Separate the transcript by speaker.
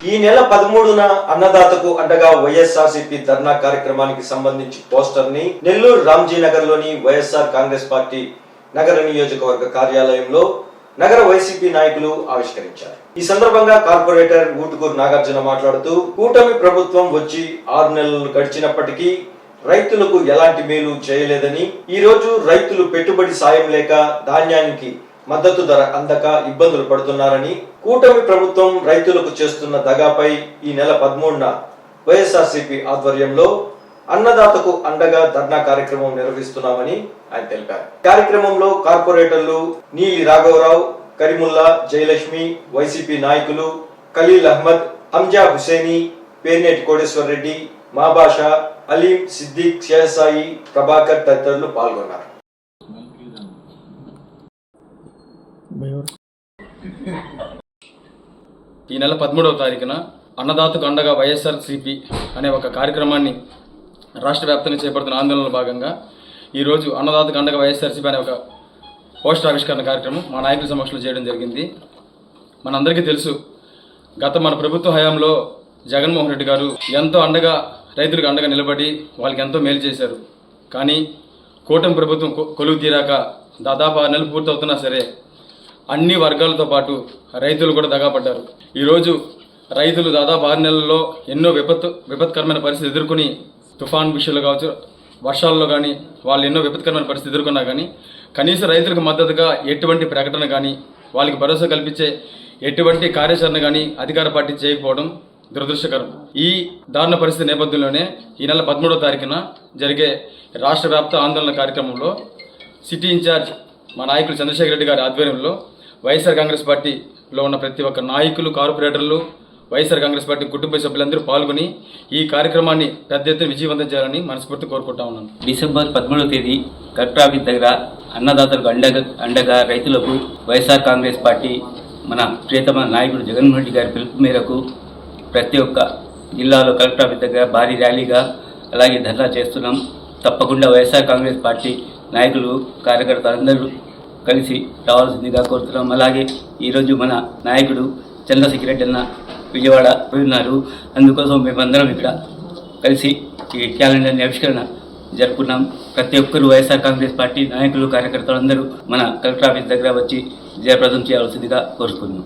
Speaker 1: ఈ నెల పదమూడున అన్నదాతకు అండగా వైఎస్ఆర్సీపీ ధర్నా కార్యక్రమానికి సంబంధించి పోస్టర్ని నెల్లూరు రామ్జీ నగర్లోని వైఎస్ఆర్ కాంగ్రెస్ పార్టీ నగర నియోజకవర్గ కార్యాలయంలో నగర వైసీపీ నాయకులు ఆవిష్కరించారు. ఈ సందర్భంగా కార్పొరేటర్ ఊటుకూరు నాగార్జున మాట్లాడుతూ కూటమి ప్రభుత్వం వచ్చి ఆరు నెలలు గడిచినప్పటికీ రైతులకు ఎలాంటి మేలు చేయలేదని ఈ రోజు రైతులు పెట్టుబడి సాయం లేక ధాన్యానికి మద్దతు ధర అందక ఇబ్బందులు పడుతున్నారని కూటమి ప్రభుత్వం రైతులకు చేస్తున్న దగాపై ఈ నెల పదమూడున వైఎస్ఆర్సీపీ ఆధ్వర్యంలో అన్నదాతకు అండగా ధర్నా కార్యక్రమం నిర్వహిస్తున్నామని ఆయన తెలిపారు. కార్యక్రమంలో కార్పొరేటర్లు నీలి రాఘవరావు కరీముల్లా జయలక్ష్మి వైసీపీ నాయకులు ఖలీల్ అహ్మద్ హంజా హుసేని పేర్నేటి కోటేశ్వర్ రెడ్డి మాబాషా అలీం సిద్దిక్ శేషాయి ప్రభాకర్ తదితరులు పాల్గొన్నారు.
Speaker 2: ఈ నెల పదమూడవ తారీఖున అన్నదాతకు అండగా వైఎస్ఆర్ సిపి అనే ఒక కార్యక్రమాన్ని రాష్ట్ర వ్యాప్తంగా చేపడుతున్న ఆందోళనలో భాగంగా ఈరోజు అన్నదాతకు అండగా వైఎస్ఆర్సీపీ అనే ఒక పోస్టర్ ఆవిష్కరణ కార్యక్రమం మా నాయకుల సమక్షంలో చేయడం జరిగింది. మనందరికీ తెలుసు గత మన ప్రభుత్వ హయాంలో జగన్మోహన్ రెడ్డి గారు ఎంతో అండగా రైతులకు అండగా నిలబడి వాళ్ళకి ఎంతో మేలు చేశారు. కానీ కూటమి ప్రభుత్వం కొ- కొలువు తీరాక దాదాపు ఆరు నెలలు పూర్తవుతున్నా సరే అన్ని వర్గాలతో పాటు రైతులు కూడా దగాపడ్డారు ఈరోజు రైతులు దాదాపు ఆరు నెలల్లో ఎన్నో విపత్తు విపత్కరమైన పరిస్థితి ఎదుర్కొని తుఫాన్ విషయంలో కావచ్చు వర్షాల్లో కానీ వాళ్ళు ఎన్నో విపత్కరమైన పరిస్థితి ఎదుర్కొన్నా కానీ కనీసం రైతులకు మద్దతుగా ఎటువంటి ప్రకటన కానీ వాళ్ళకి భరోసా కల్పించే ఎటువంటి కార్యాచరణ కానీ అధికార పార్టీ చేయకపోవడం దురదృష్టకరం. ఈ దారుణ పరిస్థితి నేపథ్యంలోనే ఈ నెల పదమూడవ తారీఖున జరిగే రాష్ట్ర వ్యాప్త ఆందోళన కార్యక్రమంలో సిటీ ఇన్ఛార్జ్ మా నాయకులు చంద్రశేఖర్ రెడ్డి గారి ఆధ్వర్యంలో వైఎస్ఆర్ కాంగ్రెస్ పార్టీలో ఉన్న ప్రతి ఒక్క నాయకులు కార్పొరేటర్లు వైఎస్ఆర్ కాంగ్రెస్ పార్టీ కుటుంబ సభ్యులందరూ పాల్గొని ఈ కార్యక్రమాన్ని పెద్ద ఎత్తున విజయవంతం చేయాలని మనస్ఫూర్తి కోరుకుంటా ఉన్నాను
Speaker 3: డిసెంబర్ పదమూడవ తేదీ కలెక్టర్ ఆఫీస్ దగ్గర అన్నదాతలకు అండగా అండగా రైతులకు వైఎస్ఆర్ కాంగ్రెస్ పార్టీ మన ప్రియతమ నాయకుడు జగన్మోహన్ రెడ్డి గారి పిలుపు మేరకు ప్రతి ఒక్క జిల్లాలో కలెక్టర్ ఆఫీస్ దగ్గర భారీ ర్యాలీగా అలాగే ధర్నా చేస్తున్నాం. తప్పకుండా వైఎస్ఆర్ కాంగ్రెస్ పార్టీ నాయకులు కార్యకర్తలు అందరూ కలిసి రావాల్సిందిగా కోరుతున్నాం. అలాగే ఈరోజు మన నాయకుడు చంద్రశేఖర్ రెడ్డి అన్న విజయవాడ ఉన్నారు అందుకోసం మేమందరం ఇక్కడ కలిసి ఈ క్యాలెండర్ ఆవిష్కరణ జరుపుకున్నాం. ప్రతి ఒక్కరు వైఎస్ఆర్ కాంగ్రెస్ పార్టీ నాయకులు కార్యకర్తలు అందరూ మన కలెక్టర్ ఆఫీస్ దగ్గర వచ్చి జయప్రదం చేయాల్సిందిగా కోరుకుందాం